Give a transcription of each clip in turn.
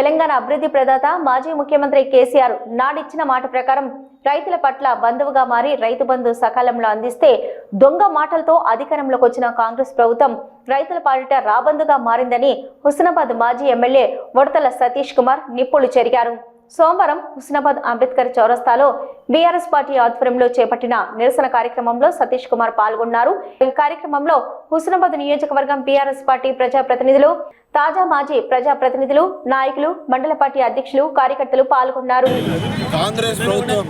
తెలంగాణ అభివృద్ధి ప్రదాత మాజీ ముఖ్యమంత్రి కేసీఆర్ నాడిచ్చిన మాట ప్రకారం రైతుల పట్ల బంధువుగా మారి రైతు బంధు సకాలంలో అందిస్తే దొంగ మాటలతో అధికారంలోకి వచ్చిన కాంగ్రెస్ ప్రభుత్వం రైతుల పాలిట రాబందుగా మారిందని హుస్నాబాద్ మాజీ ఎమ్మెల్యే వడతల సతీష్ కుమార్ నిప్పులు చెరిగారు. సోమవారం హుస్నాబాద్ అంబేద్కర్ చౌరస్తాలో బీఆర్ఎస్ పార్టీ ఆధ్వర్యంలో చేపట్టిన నిరసన కార్యక్రమంలో సతీష్ కుమార్ పాల్గొన్నారు. ఈ కార్యక్రమంలో హుస్నాబాద్ నియోజకవర్గం బీఆర్ఎస్ పార్టీ ప్రజాప్రతినిధులు తాజా మాజీ ప్రజాప్రతినిధులు నాయకులు మండల పార్టీ అధ్యక్షులు కార్యకర్తలు పాల్గొన్నారు. కాంగ్రెస్ ప్రభుత్వం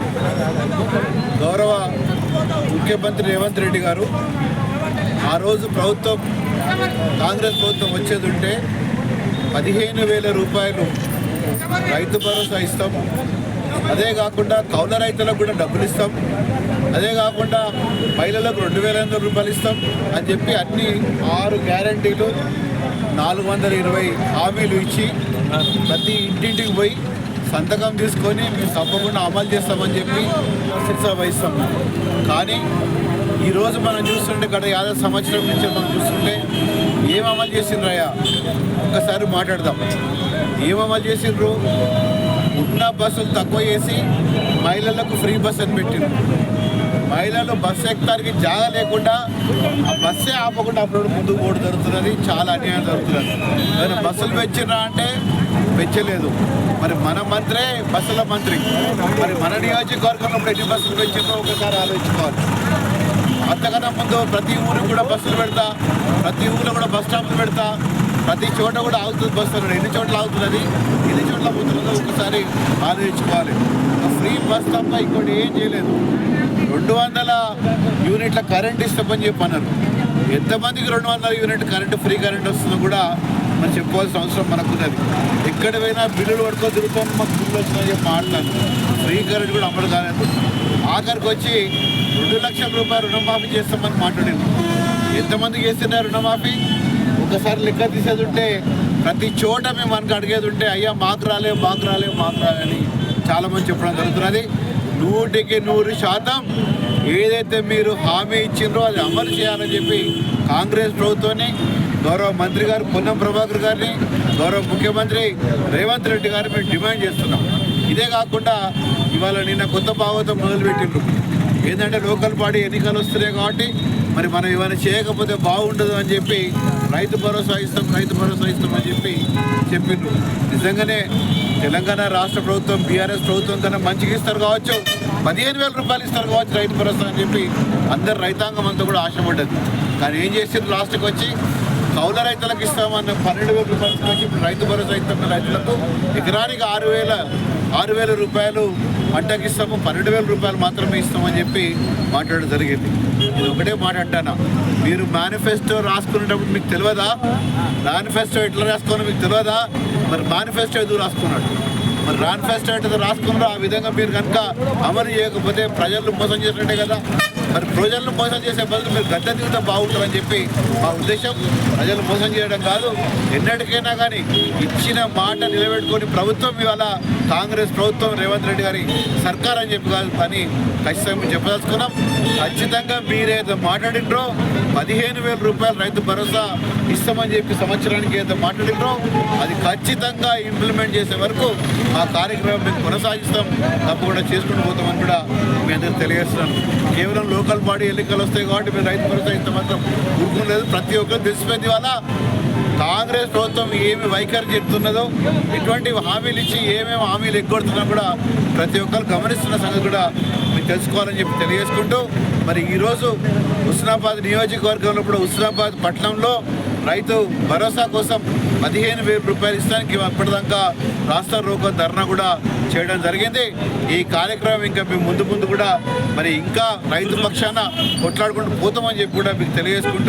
గౌరవ ముఖ్యమంత్రి రేవంత్ రెడ్డి గారు ఆ రోజు ప్రభుత్వం కాంగ్రెస్ ప్రభుత్వం వచ్చేది ఉంటే పదిహేను వేల రూపాయలు రైతు భరోసా ఇస్తాం. అదే కాకుండా కౌల రైతులకు కూడా డబ్బులు ఇస్తాం. అదే కాకుండా మహిళలకు రెండు వేల ఎనిమిది రూపాయలు ఇస్తాం అని చెప్పి అన్ని ఆరు గ్యారంటీలు నాలుగు వందల ఇరవై హామీలు ఇచ్చి ప్రతి ఇంటింటికి పోయి సంతకం తీసుకొని మేము తప్పకుండా అమలు చేస్తామని చెప్పి శిక్ష వహిస్తాం. కానీ ఈరోజు మనం చూస్తుంటే గత యాభై సంవత్సరం నుంచి మనం చూస్తుంటే ఏం అమలు చేసిండ్రయ్యా? ఒక్కసారి మాట్లాడదాం. ఏం చేసిండ్రు? ఉన్న బస్సులు తక్కువ చేసి మహిళలకు ఫ్రీ బస్ అని పెట్టిండ్రు. మహిళలు బస్సు ఎక్కడానికి జాగా లేకుండా ఆ బస్సే ఆపకుండా అప్పుడు ముందుకు పోవడం జరుగుతున్నది. చాలా అన్యాయం జరుగుతున్నది. మరి బస్సులు పెంచినా అంటే పెంచలేదు. మరి మన మంత్రే బస్సుల మంత్రి. మరి మన నియోజకవర్గంలో ఎన్ని బస్సులు పెంచిందో ఒకసారి ఆలోచించుకోవాలి. అంతకన్నా ముందు ప్రతి ఊరికి కూడా బస్సులు పెడతా ప్రతి ఊరిలో కూడా బస్ స్టాప్లు పెడతా ప్రతి చోట కూడా ఆగుతుంది బస్సు అన్నాడు ఎన్ని చోట్ల ఆగుతున్నది ఎన్ని చోట్ల పోతున్నదో ఒకసారి ఆలోచించుకోవాలి. ఫ్రీ బస్ తప్ప ఇంకోటి ఏం చేయలేదు. రెండు వందల యూనిట్ల కరెంట్ ఇస్తామని చెప్పి అన్నారు ఎంతమందికి రెండు వందల యూనిట్ కరెంట్ ఫ్రీ కరెంట్ వస్తుందో కూడా మనం చెప్పుకోవాల్సిన అవసరం మనకున్నది ఎక్కడ పోయినా బిల్లులు పడుకో తిరుగుతాం మాకు బిల్లు వస్తుందని చెప్పి మాట్లాడు ఫ్రీ కరెంట్ కూడా అమలు కాలేదు. ఆఖరికి వచ్చి రెండు లక్షల రూపాయలు రుణమాఫీ చేస్తామని మాట్లాడింది ఎంతమందికి చేస్తున్నారు రుణమాఫీ? ఒకసారి లెక్క తీసేది ఉంటే ప్రతి చోట మేము మనకు అడిగేది ఉంటే అయ్యా మాకు రాలే మాకు రాలే మాకు రాలే అని చాలామంది చెప్పడం జరుగుతున్నది నూటికి నూరు శాతం ఏదైతే మీరు హామీ ఇచ్చిండ్రో అది అమలు చేయాలని చెప్పి కాంగ్రెస్ ప్రభుత్వాన్ని గౌరవ మంత్రి గారు పొన్నం ప్రభాకర్ గారిని గౌరవ ముఖ్యమంత్రి రేవంత్ రెడ్డి గారిని మేము డిమాండ్ చేస్తున్నాం. ఇదే కాకుండా ఇవాళ నిన్న కొత్త భాగవతం మొదలుపెట్టిండ్రు. ఏంటంటే లోకల్ బాడీ ఎన్నికలు వస్తున్నాయి కాబట్టి మరి మనం ఏమైనా చేయకపోతే బాగుండదు అని చెప్పి రైతు భరోసా ఇస్తాం రైతు భరోసా ఇస్తాం అని చెప్పి చెప్పిండ్రు. నిజంగానే తెలంగాణ రాష్ట్ర ప్రభుత్వం బీఆర్ఎస్ ప్రభుత్వం కన్నా మంచిగా ఇస్తారు కావచ్చు. పదిహేను వేల రూపాయలు ఇస్తారు కావచ్చు రైతు భరోసా అని చెప్పి అందరు రైతాంగం అంతా కూడా ఆశపడ్డది. కానీ ఏం చేసింది లాస్ట్కి వచ్చి? కౌల రైతులకు ఇస్తామన్న పన్నెండు వేల రూపాయలు వచ్చి రైతు భరోసా ఇస్తున్న రైతులకు ఎకరానికి ఆరు వేల ఆరు వేల రూపాయలు పంటకి ఇస్తాము పన్నెండు వేల రూపాయలు మాత్రమే ఇస్తామని చెప్పి మాట్లాడడం జరిగింది. ఇది ఒకటే మాట అంటానా? మీరు మేనిఫెస్టో రాసుకునేటప్పుడు మీకు తెలియదా? మేనిఫెస్టో ఎట్లా రాసుకోవాలో మీకు తెలియదా? మరి మేనిఫెస్టో ఎదురు రాసుకున్నాడు? మరి రాన్ ఫెస్ట్ అంటే రాసుకున్నారో ఆ విధంగా మీరు కనుక అమలు చేయకపోతే ప్రజలను మోసం చేసినట్టే కదా? మరి ప్రజలను మోసం చేసే బదులు మీరు గడ్డ దిగుతా బాగుంటుందని చెప్పి మా ఉద్దేశం. ప్రజలు మోసం చేయడం కాదు. ఎన్నటికైనా కానీ ఇచ్చిన మాట నిలబెట్టుకొని ప్రభుత్వం ఇవాళ కాంగ్రెస్ ప్రభుత్వం రేవంత్ రెడ్డి గారి సర్కార్ అని చెప్పి కాదు పని ఖచ్చితంగా చెప్పదలుచుకున్నాం. ఖచ్చితంగా మీరేదో మాట్లాడిండ్రో పదిహేను వేల రూపాయలు రైతు భరోసా ఇస్తామని చెప్పి సంవత్సరానికి ఏదో మాట్లాడిండ్రో అది ఖచ్చితంగా ఇంప్లిమెంట్ చేసే వరకు ఆ కార్యక్రమం మేము కొనసాగిస్తాం. తప్పకుండా చేసుకుంటూ పోతామని కూడా మీ అందరికి తెలియజేస్తున్నాను. కేవలం లోకల్ బాడీ ఎన్నికలు వస్తాయి కాబట్టి మేము రైతు భరోసా ఇంత మాత్రం లేదు. ప్రతి ఒక్కరు తెలిసిపోయింది వల్ల కాంగ్రెస్ ప్రభుత్వం ఏమి వైఖరి చెప్తున్నదో ఎటువంటి హామీలు ఇచ్చి ఏమేమి హామీలు ఎగ్గొడుతున్నా కూడా ప్రతి ఒక్కరు గమనిస్తున్న సంగతి కూడా మీరు తెలుసుకోవాలని చెప్పి తెలియజేసుకుంటూ మరి ఈరోజు హుస్నాబాద్ నియోజకవర్గంలో కూడా హుస్నాబాద్ పట్టణంలో రైతు భరోసా కోసం పదిహేను వేల రూపాయలు ఇస్తానికి అప్పటిదాకా రాష్ట్ర రోగ ధర్నా కూడా చేయడం జరిగింది. ఈ కార్యక్రమం ఇంకా మేము ముందు ముందు కూడా మరి ఇంకా రైతు పక్షాన కొట్లాడుకుంటూ పోతామని చెప్పి కూడా మీకు తెలియజేసుకుంటూ